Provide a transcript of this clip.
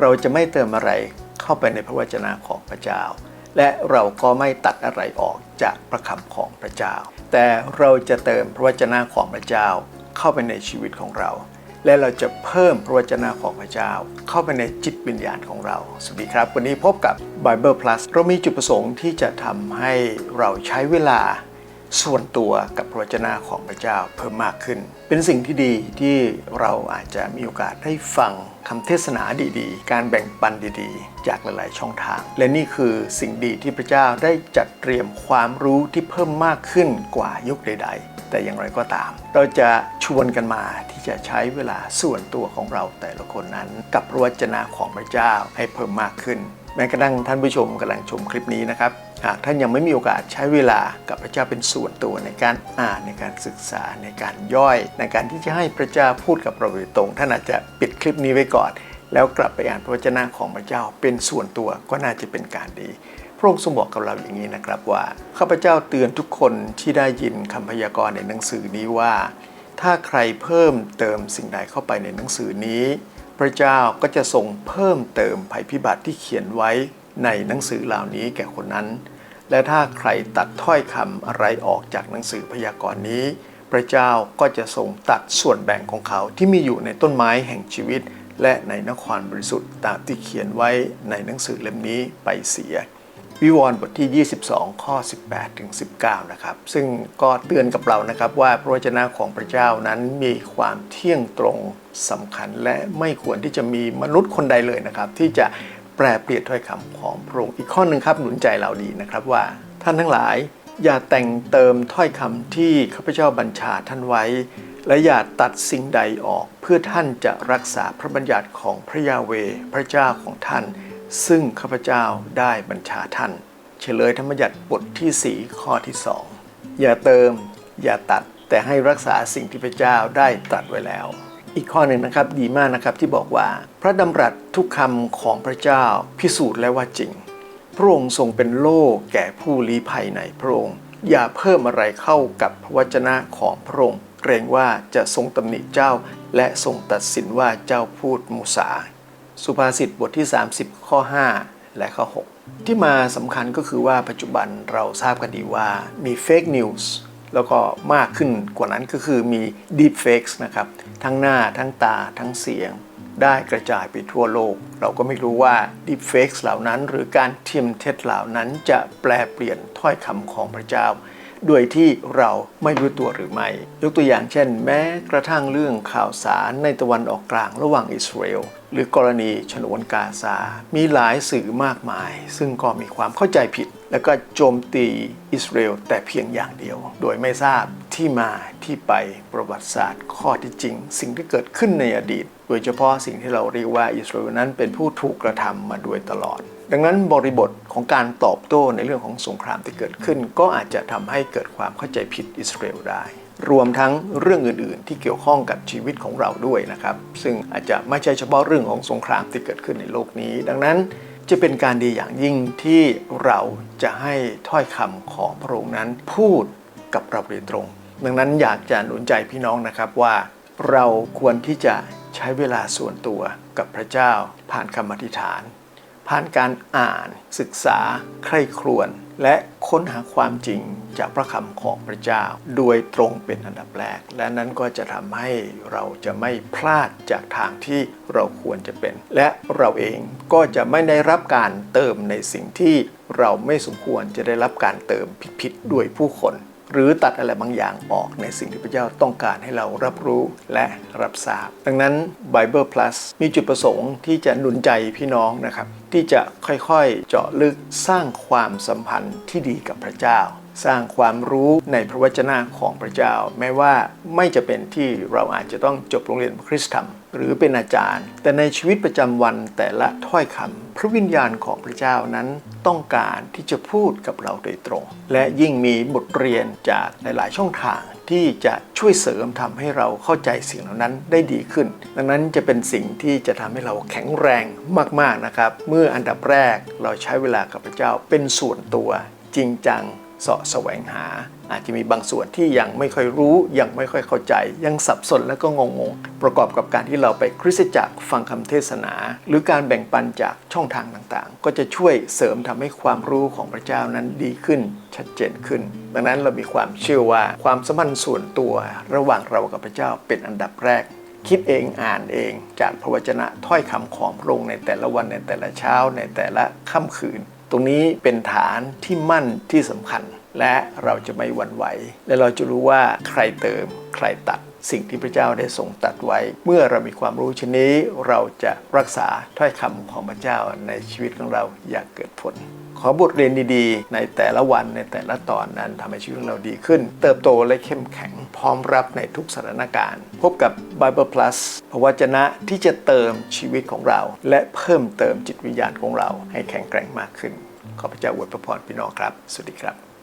เราจะไม่เติมอะไรเข้าไปในพระวจนะของพระเจ้า และเราก็ไม่ตัดอะไรออกจากพระคำของพระเจ้า แต่เราจะเติมพระวจนะของพระเจ้าเข้าไปในชีวิตของเรา และเราจะเพิ่มพระวจนะของพระเจ้า เข้าไปในจิตวิญญาณของเรา สวัสดีครับ วันนี้พบกับ Bible Plus เรามีจุดประสงค์ที่จะทำให้เราใช้เวลา ส่วนตัวกับพระวจนะของพระเจ้าเพิ่มมากขึ้น เป็นสิ่งที่ดีที่เราอาจจะมีโอกาสได้ฟังคำเทศนาดีๆ การแบ่งปันดีๆ จากหลายๆ ช่องทาง และนี่คือสิ่งดีที่พระเจ้าได้จัดเตรียมความรู้ที่เพิ่มมากขึ้นกว่ายุคใด ๆ แต่อย่างไรก็ตาม เราจะชวนกันมาที่จะใช้เวลาส่วนตัวของเราแต่ละคนนั้น กับพระวจนะของพระเจ้าให้เพิ่มมากขึ้น แม้กระทั่งท่านผู้ชมกำลังชมคลิปนี้นะครับ หากท่านยังไม่มีโอกาสใช้เวลากับพระเจ้าเป็นส่วนตัวในการอ่านในการศึกษาในการย่อย ในการที่จะให้พระเจ้าพูดกับเราโดยตรง ท่านอาจจะปิดคลิปนี้ไว้ก่อน แล้วกลับไปอ่านพระวจนะของพระเจ้าเป็นส่วนตัวก็น่าจะเป็นการดีพระองค์ทรงบอกกับเราอย่างนี้นะครับว่าข้าพเจ้าเตือนทุกคนที่ได้ยินคำพยากรณ์ในหนังสือนี้ว่า ถ้าใครเพิ่มเติมสิ่งใดเข้าไปในหนังสือนี้ พระเจ้าก็จะทรงเพิ่มเติมภัยพิบัติที่เขียนไว้ในหนังสือเหล่านี้แก่คนนั้น และถ้าใครตัดถ้อยคำอะไรออกจากหนังสือพยากรณ์นี้ พระเจ้าก็จะทรงตัดส่วนแบ่งของเขาที่มีอยู่ในต้นไม้แห่งชีวิต และในนครบริสุทธิ์ตามที่เขียนไว้ในหนังสือเล่มนี้ไปเสีย วิวรณ์บทที่ 22 ข้อ 18 ถึง 19 นะครับ ซึ่งก็เตือนกับเรานะครับว่าพระวจนะของพระเจ้านั้นมีความเที่ยงตรงสำคัญ และไม่ควรที่จะมีมนุษย์คนใดเลยนะครับ ที่จะแปลเปลี่ยนถ้อยคำของพระองค์อีกข้อหนึ่งครับหนุนใจเราดีนะครับว่าท่านทั้งหลายอย่าแต่งเติมถ้อยคำที่ข้าพเจ้าบัญชาท่านไว้ และอย่าตัดสิ่งใดออก เพื่อท่านจะรักษาพระบัญญัติของพระยาเวพระเจ้าของท่าน ซึ่งข้าพเจ้าได้บัญชาท่าน เฉลยธรรมบัญญัติบทที่ 4 ข้อที่ 2 อย่าเติม อย่าตัด แต่ให้รักษาสิ่งที่พระเจ้าได้ตรัสไว้แล้ว อีกข้อหนึ่งนะครับดีมากนะครับที่บอกว่า พระดำรัสทุกคำของพระเจ้าพิสูจน์แล้วว่าจริง พระองค์ทรงเป็นโล่แก่ผู้ลี้ภัยในพระองค์ อย่าเพิ่มอะไรเข้ากับพระวจนะของพระองค์ เกรงว่าจะทรงตำหนิเจ้า และทรงตัดสินว่าเจ้าพูดมุสา สุภาษิตบทที่ 30 ข้อ 5 และข้อ 6 ที่มาสำคัญก็คือว่าปัจจุบันเราทราบกันดีว่ามีเฟกนิวส์แล้วก็มากขึ้นกว่านั้นก็คือมี deep fakes นะครับ ทั้งหน้าทั้งตาทั้งเสียง ได้กระจายไปทั่วโลก เราก็ไม่รู้ว่า deep fakes เหล่านั้น หรือการเทียมเท็จเหล่านั้นจะแปลเปลี่ยนถ้อยคำของพระเจ้า โดยที่เราไม่รู้ตัวหรือไม่ ยกตัวอย่างเช่น แม้กระทั่งเรื่องข่าวสารในตะวันออกกลางระหว่างอิสราเอลหรือกรณีฉนวนกาซา มีหลายสื่อมากมาย ซึ่งก็มีความเข้าใจผิด แล้วก็โจมตีอิสราเอลแต่เพียงอย่างเดียว โดยไม่ทราบที่มาที่ไปประวัติศาสตร์ ข้อที่จริง สิ่งที่เกิดขึ้นในอดีต โดยเฉพาะสิ่งที่เราเรียกว่าอิสราเอลนั้นเป็นผู้ถูกกระทำมาโดยตลอด ดังนั้นบริบทของการตอบโต้ในเรื่องของสงครามที่เกิดขึ้น ก็อาจจะทำให้เกิดความเข้าใจผิดอิสราเอลได้ รวมทั้งเรื่องอื่น ๆ ที่เกี่ยวข้องกับชีวิตของเราด้วยนะครับ ซึ่งอาจจะไม่ใช่เฉพาะเรื่องของสงครามที่เกิดขึ้นในโลกนี้ ดังนั้นจะเป็นการดีอย่างยิ่งที่เราจะให้ถ้อยคำของพระองค์นั้นพูดกับเราโดยตรง ดังนั้นอยากจะหนุนใจพี่น้องนะครับว่าเราควรที่จะใช้เวลาส่วนตัวกับพระเจ้าผ่านคำอธิษฐาน ผ่านการอ่านศึกษา ใคร่ครวญและค้นหาความจริงจากพระคำของพระเจ้า โดยตรงเป็นอันดับแรก และนั้นก็จะทำให้เราจะไม่พลาดจากทางที่เราควรจะเป็น และเราเองก็จะไม่ได้รับการเติมในสิ่งที่เราไม่สมควรจะได้รับการเติมผิดๆด้วยผู้คน หรือตัดอะไรบางอย่างออกในสิ่งที่พระเจ้าต้องการให้เรารับรู้และรับทราบ ดังนั้น Bible Plus มีจุดประสงค์ที่จะหนุนใจพี่น้องนะครับ ที่จะค่อยๆเจาะลึกสร้างความสัมพันธ์ที่ดีกับพระเจ้า สร้างความรู้ในพระวจนะของพระเจ้า แม้ว่าไม่จะเป็นที่เราอาจจะต้องจบโรงเรียนคริสตธรรม หรือเป็นอาจารย์ แต่ในชีวิตประจำวันแต่ละถ้อยคำพระวิญญาณของพระเจ้านั้นต้องการที่จะพูดกับเราโดยตรง และยิ่งมีบทเรียนจากหลาย ๆ ช่องทางที่จะช่วยเสริมทำให้เราเข้าใจสิ่งเหล่านั้นได้ดีขึ้น ดังนั้นจะเป็นสิ่งที่จะทำให้เราแข็งแรงมาก ๆ นะครับ เมื่ออันดับแรกเราใช้เวลากับพระเจ้าเป็นส่วนตัวจริงจัง เสาะแสวงหา อาจจะมีบางส่วนที่ยังไม่ค่อยรู้ยังไม่ค่อยเข้าใจ ยังสับสนแล้วก็งงๆประกอบกับการที่เราไปคริสตจักรฟังคำเทศนา หรือการแบ่งปันจากช่องทางต่างๆ ก็จะช่วยเสริมทำให้ความรู้ของพระเจ้านั้นดีขึ้น ชัดเจนขึ้น ดังนั้นเรามีความเชื่อว่าความสัมพันธ์ส่วนตัวระหว่างเรากับพระเจ้าเป็นอันดับแรกคิดเองอ่านเองจากพระวจนะถ้อยคำของพระองค์ในแต่ละวันในแต่ละเช้าในแต่ละค่ำคืน รงนี้เป็นฐานที่มั่นที่สำคัญ และเราจะไม่หวั่นไหว และเราจะรู้ว่าใครเติมใครตัด สิ่งที่พระเจ้าได้ทรงตัดไว้ เมื่อเรามีความรู้ชนนี้ เราจะรักษาถ้อยคำของพระเจ้าในชีวิตของเราอย่างเกิดผล ขอบทเรียนดีๆ ในแต่ละวันในแต่ละตอนนั้นทำให้ชีวิตของเราดีขึ้น เติบโตและเข้มแข็งพร้อมรับในทุกสถานการณ์ พบกับ Bible Plus พระวจนะที่จะเติมชีวิตของเรา และเพิ่มเติมจิตวิญญาณของเราให้แข็งแกร่งมากขึ้น ขอพระเจ้าอวยพรพี่น้องครับ สวัสดีครับ